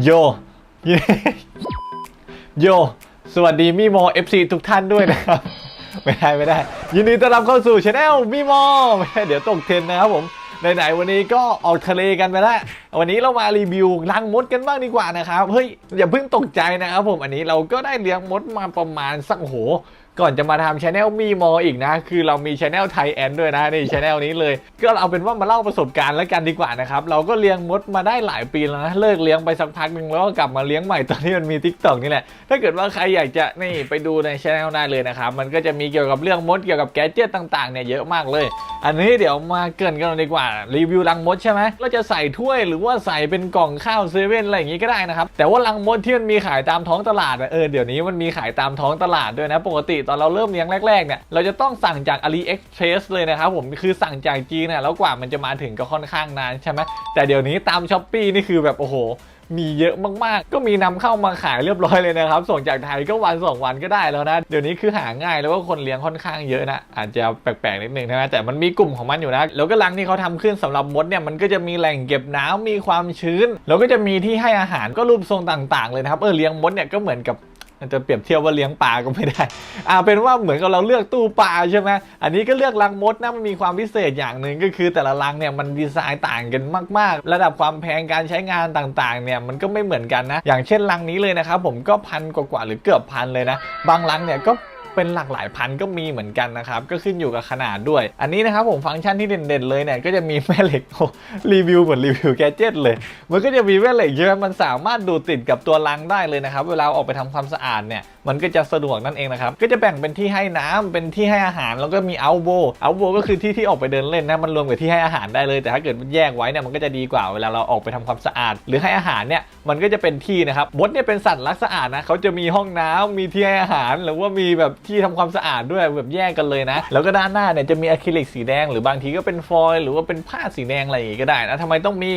โย โย สวัสดีมีโม FC ทุกท่านด้วยนะครับ ไม่ได้ไม่ได้ ยินดีต้อนรับเข้าสู่ช anel มีโมไม่ได้เดี๋ยวตกเทรนนะครับผมไหนๆวันนี้ก็ออกทะเลกันไปแล้ว วันนี้เรามารีวิวรังมดกันบ้างดีกว่านะครับ เฮ้ย อย่าเพิ่งตกใจนะครับผม อันนี้เราก็ได้เลี้ยงมดมาประมาณสักโห ก่อนจะมาทำช anel มีมออีกนะ คือเรามีช anel ไทยแอนด้วยนะนี่ช anel นี้เลย ก็เอาเป็นว่ามาเล่าประสบการณ์แล้วกันดีกว่านะครับ เราก็เลี้ยงมดมาได้หลายปีแล้วนะเลิกเลี้ยงไปสักพักหนึ่งแล้วก็กลับมาเลี้ยงใหม่ตอนที่มันมี t ิ k t o k นี่แหละ ถ้าเกิดว่าใครอยากจะนี่ไปดูในช anel ได้เลยนะครับ มันก็จะมีเกี่ยวกับเรื่องมดเกี่ยวกับแกดเจิตต่างๆเนี่ยเยอะมากเลย อันนี้เดี๋ยวมาเกินกันเลยดีกว่ารีวิวรังมดใช่ไหมเราจะใส่ถ้วยหรือว่าใส่เป็นกล่องข้าวเซเว่นอะไรอย่างงี้ก็ได้นะครับแต่ว่ารังมดที่มันมีขายตามท้องตลาดเออเดี๋ยวนี้มันมีขายตามท้องตลาดด้วยนะปกติตอนเราเริ่มเลี้ยงแรกๆเนี่ยเราจะต้องสั่งจาก AliExpress เลยนะครับผมคือสั่งจากจีนนะแล้วกว่ามันจะมาถึงก็ค่อนข้างนานใช่ไหมแต่เดี๋ยวนี้ตามช้อปปีนี่คือแบบโอ้โหมีเยอะมากๆ ก็มีนำเข้ามาขายเรียบร้อยเลยนะครับ ส่งจากไทยก็วันสองวันก็ได้แล้วนะ เดี๋ยวนี้คือหาง่ายแล้วก็คนเลี้ยงค่อนข้างเยอะนะ อาจจะแปลกๆนิดนึงนะ แต่มันมีกลุ่มของมันอยู่นะ แล้วก็รังที่เขาทำขึ้นสำหรับมดเนี่ย มันก็จะมีแหล่งเก็บน้ำมีความชื้น แล้วก็จะมีที่ให้อาหารก็รูปทรงต่าง ๆ เลยนะครับ เออเลี้ยงมดเนี่ยก็เหมือนกับ จะเปรียบเทียบว่าเลี้ยงปลาก็ไม่ได้อ่าเป็นว่าเหมือนกับเราเลือกตู้ปลาใช่ไหมอันนี้ก็เลือกรังมดนะมันมีความพิเศษอย่างหนึ่งก็คือแต่ละรังเนี่ยมันดีไซน์ต่างกันมาก ๆ ระดับความแพงการใช้งานต่างๆเนี่ยมันก็ไม่เหมือนกันนะ อย่างเช่นรังนี้เลยนะครับผมก็พันกว่าๆหรือเกือบพันเลยนะ บางรังเนี่ยก็ เป็นหลากหลายพันก็มีเหมือนกันนะครับ ก็ขึ้นอยู่กับขนาดด้วย อันนี้นะครับผมฟังก์ชันที่เด่นๆเลยเนี่ยก็จะมีแม่เหล็กโอ้รีวิวเหมือนรีวิวแกเจิตเลย มันก็จะมีแม่เหล็กเยอะมันสามารถดูดติดกับตัวรังได้เลยนะครับ เวลาออกไปทำความสะอาดเนี่ย มันก็จะสะดวกนั่นเองนะครับ ก็จะแบ่งเป็นที่ให้น้ำเป็นที่ให้อาหาร แล้วก็มีเอาโบเอาโบก็คือที่ที่ออกไปเดินเล่นนะ มันรวมกับที่ให้อาหารได้เลย แต่ถ้าเกิดแยกไว้เนี่ย มันก็จะดีกว่า เวลาเราออกไปทำความสะอาด หรือให้อาหารเนี่ย มันก็จะเป็นที่นะครับมดเนี่ยเป็นสัตว์รักสะอาดนะ เขาจะมีห้องน้ำมีที่ให้อาหาร หรือว่ามีแบบที่ทำความสะอาดด้วยแบบแยกกันเลยนะ แล้วก็ด้านหน้าเนี่ยจะมีอะคริลิกสีแดง หรือบางทีก็เป็นฟอยล์หรือว่าเป็นผ้าสีแดงอะไรอย่างงี้ก็ได้นะทำไมต้องมี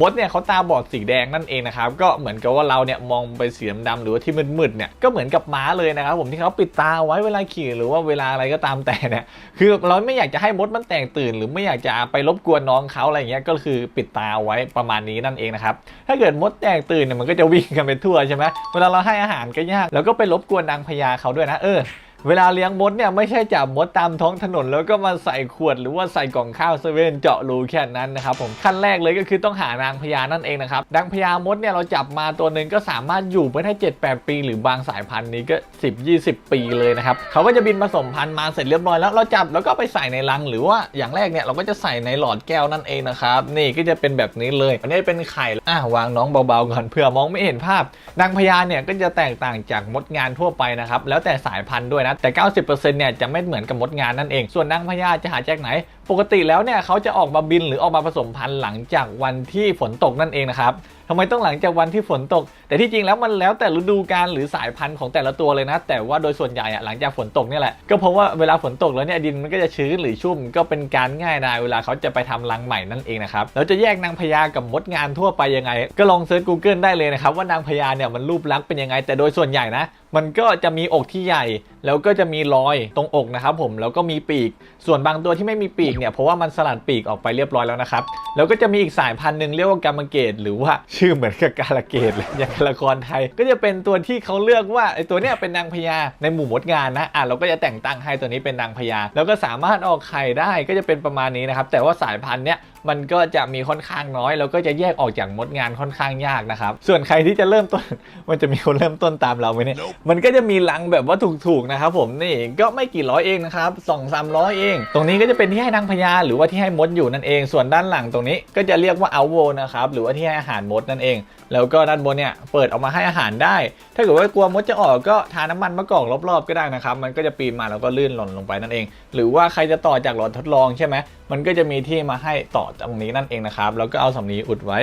มดเนี่ยเขาตาบอดสีแดงนั่นเองนะครับ ก็เหมือนกับว่าเราเนี่ยมองไปสีดำหรือว่าที่มืดๆเนี่ยก็เหมือนกับม้าเลยนะครับผมที่เขาปิดตาไว้เวลาขี่หรือว่าเวลาอะไรก็ตามแต่เนี่ยคือเราไม่อยากจะให้มดมันแตกตื่น หรือไม่อยากจะไปรบกวนน้องเขาอะไรอย่างเงี้ยก็คือปิดตาไว้ประมาณนี้นั่นเองนะครับถ้าเกิดมดแตกตื่นเนี่ยมันก็จะวิ่งกันไปทั่วใช่ไหมเวลาเราให้อาหารก็ยากแล้วก็ไปรบกวนนางพญาเขาด้วยนะเออ เวลาเลี้ยงมดเนี่ยไม่ใช่จับมดตามท้องถนนแล้วก็มาใส่ขวดหรือว่าใส่กล่องข้าวเซเว่นเจาะรูแค่นั้นนะครับผมขั้นแรกเลยก็คือต้องหานางพญานั่นเองนะครับนางพญามดเนี่ยเราจับมาตัวหนึ่งก็สามารถอยู่ไปได้7-8 ปี หรือบางสายพันธุ์นี้ก็ 10-20 ปีเลยนะครับเขาก็จะบินผสมพันธุ์มาเสร็จเรียบร้อยแล้วเราจับแล้วก็ไปใส่ในรัง หรือว่าอย่างแรกเนี่ยเราก็จะใส่ในหลอดแก้วนั่นเองนะครับนี่ก็จะเป็นแบบนี้เลยอันนี้เป็นไข่อะวางน้องเบาๆก่อนเผื่อมองไม่เห็นภาพนางพญาเนี่ยก็จะแตกต่างจากมดงานทั่วไปนะครับแล้วแต่สายพันธุ์ด้วยนะแต่ 90%เนี่ยจะไม่เหมือนกับมดงานนั่นเอง ส่วนนางพญาจะหาจากไหน ปกติแล้วเนี่ยเขาจะออกมาบินหรือออกมาผสมพันธุ์หลังจากวันที่ฝนตกนั่นเองนะครับทำไมต้องหลังจากวันที่ฝนตก แต่ที่จริงแล้วมันแล้วแต่ฤดูกาลหรือสายพันธุ์ของแต่ละตัวเลยนะ แต่ว่าโดยส่วนใหญ่อะหลังจากฝนตกนี่แหละก็เพราะว่าเวลาฝนตกแล้วเนี่ยดินมันก็จะชื้นหรือชุ่มก็เป็นการง่ายดายเวลาเขาจะไปทำรังใหม่นั่นเองนะครับแล้วจะแยกนางพญากับมดงานทั่วไปยังไง ก็ลองเซิร์ช Google ได้เลยนะครับว่านางพญาเนี่ยมันรูปลักษณ์เป็นยังไง แต่โดยส่วนใหญ่นะมันก็จะมีอกที่ใหญ่ แล้วก็จะมีรอยตรงอกนะครับผมแล้วก็มีปีก ส่วนบางตัวที่ไม่มีปีกเนี่ยเพราะว่ามันสลัดปีกออกไปเรียบร้อยแล้วนะครับ แล้วก็จะมีอีกสายพันธุ์หนึ่งเรียกว่ากามเกตหรือว่าชื่อเหมือนกับกาลเกตเลยอย่างละครไทย ก็จะเป็นตัวที่เขาเลือกว่าไอ้ตัวเนี้ยเป็นนางพญาในหมู่มดงานนะอะเราก็จะแต่งตั้งให้ตัวนี้เป็นนางพญาแล้วก็สามารถออกไข่ได้ก็จะเป็นประมาณนี้นะครับแต่ว่าสายพันธุ์เนี้ยมันก็จะมีค่อนข้างน้อยแล้วก็จะแยกออกจากมดงานค่อนข้างยากนะครับส่วนใครที่จะเริ่มต้น มันจะมีคนเริ่มต้นตามเราไหมเนี่ยมันก็จะมีลังแบบว่าถูกๆนะครับผมนี่ก็ไม่กี่ร้อยเองนะครับสองสามร้อยเอง ตรงนี้ก็จะเป็นที่ให้นางพญาหรือว่าที่ให้มดอยู่นั่นเอง ส่วนด้านหลังตรงนี้ก็จะเรียกว่าเอาโวนะครับหรือว่าที่ให้อาหารมดนั่นเอง แล้วก็ด้านบนเนี่ยเปิดออกมาให้อาหารได้ ถ้าเกิดว่ากลัวมดจะออกก็ทาน้ำมันมะกอกรอบๆก็ได้นะครับมันก็จะปีนมาแล้วก็ลื่นหล่นลงไปนั่นเอง หรือว่าใครจะต่อจากหลอดทดลองใช่ไหมมันก็จะมีที่มาให้ต่อตรงนี้นั่นเองนะครับแล้วก็เอาสำลีอุดไว้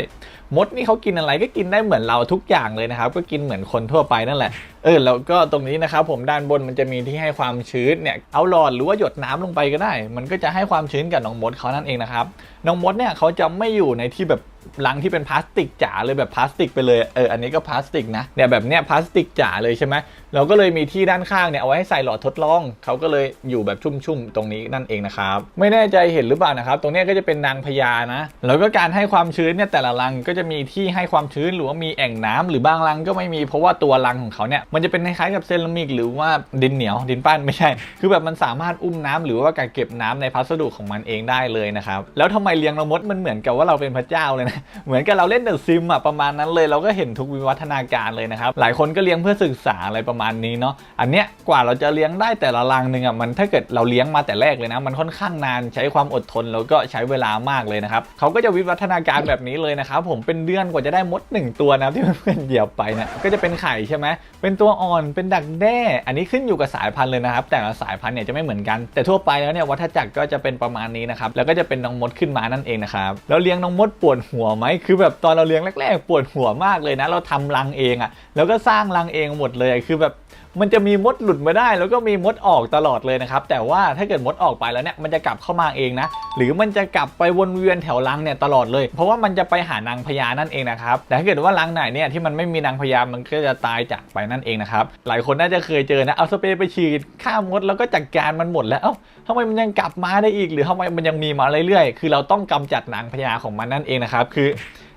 มดนี่เขากินอะไรก็กินได้เหมือนเราทุกอย่างเลยนะครับก็กินเหมือนคนทั่วไปนั่นแหละเออแล้วก็ตรงนี้นะครับผมด้านบนมันจะมีที่ให้ความชื้นเนี่ยเอาหลอดหรือว่าหยดน้ำลงไปก็ได้ มันก็จะให้ความชื้นกับน้องมดเขานั่นเองนะครับน้องมดเนี่ยเขาจะไม่อยู่ในที่แบบ รังที่เป็นพลาสติกจ๋าเลยแบบพลาสติกไปเลยเอออันนี้ก็พลาสติกนะเนี่ยแบบเนี้ยพลาสติกจ๋าเลยใช่ไหมเราก็เลยมีที่ด้านข้างเนี่ยเอาไว้ให้ใส่หลอดทดลองเขาก็เลยอยู่แบบชุ่มๆตรงนี้นั่นเองนะครับไม่แน่ใจเห็นหรือเปล่านะครับตรงเนี้ยก็จะเป็นนางพญานะ แล้วก็การให้ความชื้นเนี่ยแต่ละรังก็จะมีที่ให้ความชื้นหรือว่ามีแอ่งน้ำหรือบางรังก็ไม่มีเพราะว่าตัวรังของเขาเนี่ยมันจะเป็นคล้ายๆกับเซรามิกหรือว่าดินเหนียวดินปั้นไม่ใช่ คือแบบมันสามารถอุ้มน้ำหรือว่ากักเก็บน้ำในพัสดุของมันเองได้เลยนะครับแล้วทำไมเลี้ยงนกมดมันเหมือนกับว่าเราเป็นพระเจ้าเลยนะเหมือนกับเราเล่นเดอะซิมอะประมาณนั้นเลยเราก็เห็นทุกวิวัฒนาการเลยนะครับ หลายคนก็เลี้ยงเพื่อศึกษาอะไรประมาณนี้เนาะอันเนี้ยกว่าเราจะเลี้ยงได้แต่ละรังหนึ่งอะมันถ้าเกิดเราเลี้ยงมาแต่แรกเลยนะ มันค่อนข้างนานใช้ความอดทนแล้วก็ใช้เวลามากเลยนะครับเขาก็จะวิวัฒนาการแบบนี้เลยนะครับผมเป็นเดือนกว่าจะได้มดหนึ่งตัวนะที่เพื่อนเหยียบไปเนี่ยก็จะเป็นไข่ใช่ไหมเป็นตัวอ่อนเป็นดักแด้ อันนี้ขึ้นอยู่กับสายพันธุ์เลยนะครับ แต่ละสายพันธุ์เนี่ยจะไม่เหมือนกัน แต่ทั่วไปแล้วเนี่ยวัฏจักรก็จะเป็นประมาณนี้นะครับแล้วก็จะเป็นน้องมดขึ้นมานั่นเองนะครับแล้วเลี้ยงน้องมดปวดหัวไหมคือแบบตอนเราเลี้ยงแรกๆปวดหัวมากเลยนะ เราทำรังเองอะแล้วก็สร้างรังเองหมดเลยคือแบบ มันจะมีมดหลุดมาได้ แล้วก็มีมดออกตลอดเลยนะครับ แต่ว่าถ้าเกิดมดออกไปแล้วเนี่ยมันจะกลับเข้ามาเองนะ หรือมันจะกลับไปวนเวียนแถวรังเนี่ยตลอดเลย เพราะว่ามันจะไปหานางพญานั่นเองนะครับ แต่ถ้าเกิดว่ารังไหนเนี่ยที่มันไม่มีนางพญา มันก็จะตายจากไปนั่นเองนะครับ หลายคนน่าจะเคยเจอนะ เอาสเปรย์ไปฉีดฆ่ามดแล้วก็จัดการมันหมดแล้ว เอ้าทำไมมันยังกลับมาได้อีก หรือทำไมมันยังมีมาเรื่อยๆ คือเราต้องกำจัดนางพญาของมันนั่นเองนะครับ คือ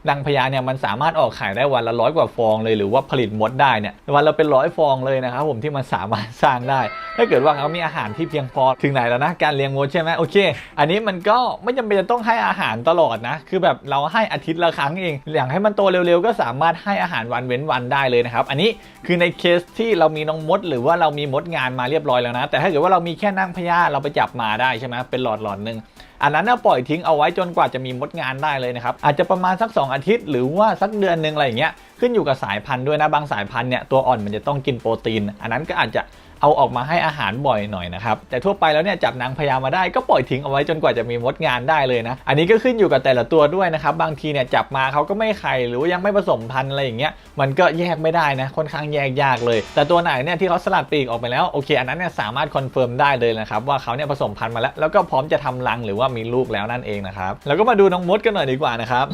นางพญาเนี่ยมันสามารถออกไข่ได้วันละร้อยกว่าฟองเลยหรือว่าผลิตมดได้เนี่ยวันละเป็นร้อยฟองเลยนะครับผมที่มันสามารถสร้างได้ ถ้าเกิดว่าเขามีอาหารที่เพียงพอถึงไหนแล้วนะการเลี้ยงมดใช่ไหมโอเค อันนี้มันก็ไม่จำเป็นจะต้องให้อาหารตลอดนะ คือแบบเราให้อาทิตย์ละครั้งเองอยากให้มันโตเร็วๆ ก็สามารถให้อาหารวันเว้นวันได้เลยนะครับอันนี้คือในเคสที่เรามีน้องมด หรือว่าเรามีมดงานมาเรียบร้อยแล้วนะ แต่ถ้าเกิดว่าเรามีแค่นางพญาเราไปจับมาได้ใช่ไหมเป็นหลอดหลอดๆหนึ่ง อันนั้นปล่อยทิ้งเอาไว้จนกว่าจะมีมดงานได้เลยนะครับ อาจจะประมาณสัก 2 อาทิตย์ หรือว่าสักเดือนหนึ่งอะไรอย่างเงี้ยขึ้นอยู่กับสายพันธุ์ด้วยนะบางสายพันธุ์เนี่ยตัวอ่อนมันจะต้องกินโปรตีน อันนั้นก็อาจจะ เอาออกมาให้อาหารบ่อยหน่อยนะครับ แต่ทั่วไปแล้วเนี่ยจับนางพญามาได้ก็ปล่อยทิ้งเอาไว้จนกว่าจะมีมดงานได้เลยนะ อันนี้ก็ขึ้นอยู่กับแต่ละตัวด้วยนะครับ บางทีเนี่ยจับมาเขาก็ไม่ไข่หรือยังไม่ผสมพันธุ์อะไรอย่างเงี้ย มันก็แยกไม่ได้นะ ค่อนข้างแยกยากเลย แต่ตัวไหนเนี่ยที่เขาสลัดปีกออกไปแล้วโอเค อันนั้นเนี่ยสามารถคอนเฟิร์มได้เลยนะครับว่าเขาเนี่ยผสมพันธุ์มาแล้ว แล้วก็พร้อมจะทำรังหรือว่ามีลูกแล้วนั่นเองนะครับ แล้วก็มาดูน้องมดกันหน่อยดีกว่านะครับ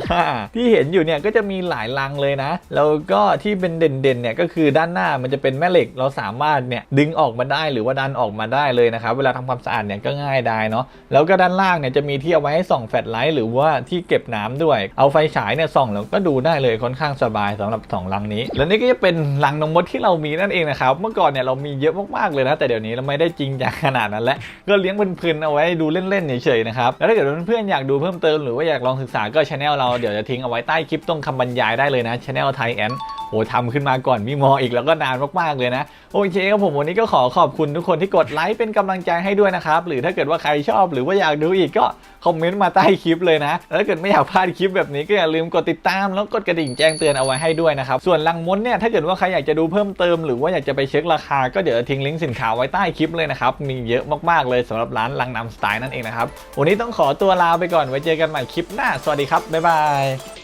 ที่เห็นอยู่เนี่ยก็จะมีหลายรังเลยนะ แล้วก็ที่เป็นเด่นๆเนี่ยก็คือด้านหน้ามันจะเป็นแม่เหล็กเราสามารถเนี่ยดึงออกมาได้หรือว่าดันออกมาได้เลยนะครับ เวลาทำความสะอาดเนี่ยก็ง่ายได้เนาะแล้วก็ด้านล่างเนี่ยจะมีที่เอาไว้ให้ส่องแฟลชไลท์หรือว่าที่เก็บน้ำด้วย เอาไฟฉายเนี่ยส่องแล้วก็ดูได้เลยค่อนข้างสบายสำหรับสองรังนี้ แล้วนี่ก็จะเป็นรังนงมดที่เรามีนั่นเองนะครับเมื่อก่อนเนี่ยเรามีเยอะมากๆเลยนะแต่เดี๋ยวนี้เราไม่ได้จริงจังขนาดนั้นแล้วก็เลี้ยงเพลินๆเอาไว้ดูเล่นๆเฉยๆนะครับแล้วถ้าเกิดเพื่อนๆอยากดูเพิ่มเติมหรือว่าอยากลองศึกษาก็ช anel เราเดี๋ยวจะทิ้งเอาไว้ใต้คลิปตรงคำบรรยายได้เลยนะช anel ไทยแอนโอ้ทำขึ้นมาก่อนมีมออีกแล้วก็นานมากๆเลยนะโอเคครับผมวันนี้ก็ขอขอบคุณทุกคนที่กดไลค์เป็นกำลังใจให้ด้วยนะครับ หรือถ้าเกิดว่าใครชอบหรือว่าอยากดูอีกก็คอมเมนต์มาใต้คลิปเลยนะ แล้วถ้าเกิดไม่อยากพลาดคลิปแบบนี้ก็อย่าลืมกดติดตามแล้วกดกระดิ่งแจ้งเตือนเอาไว้ให้ด้วยนะครับ ส่วนลังมดเนี่ยถ้าเกิดว่าใครอยากจะดูเพิ่มเติมหรือว่าอยากจะไปเช็คราคาก็เดี๋ยวทิ้งลิงก์สินค้าไว้ใต้คลิปเลยนะครับ มีเยอะมากๆเลยสำหรับร้านลังนำสไตล์นั่นเองนะครับ วันนี้ต้องขอตัวลาไปก่อน ไว้เจอกันใหม่คลิปหน้า สวัสดีครับ บ๊ายบาย